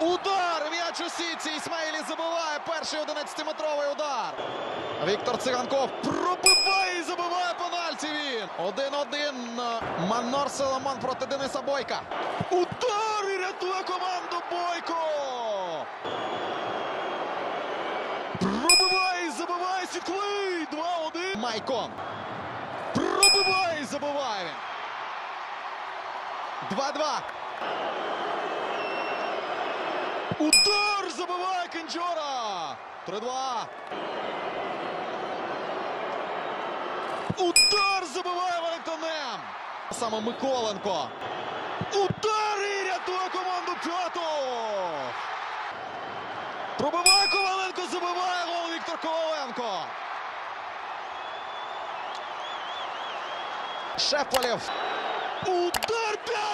Удар! М'яч у сітці. Ісмаїлі забиває перший 11-метровий удар. Віктор Циганков пробиває і забиває пенальті він. 1-1. Манор Соломон проти Дениса Бойка. Удар і рятує команду Бойко. Пробиває і забиває Сіклий. 2-1. Майкон. Пробиває і забиває він. 2-2. Удар забиває Кенджора. 3-2. Удар забиває Валентонем. Саме Миколенко. Удар і рятує команду П'ятов. Пробиває Коваленко, забиває гол Віктор Коваленко. Шеполєв. Удар П'ятов!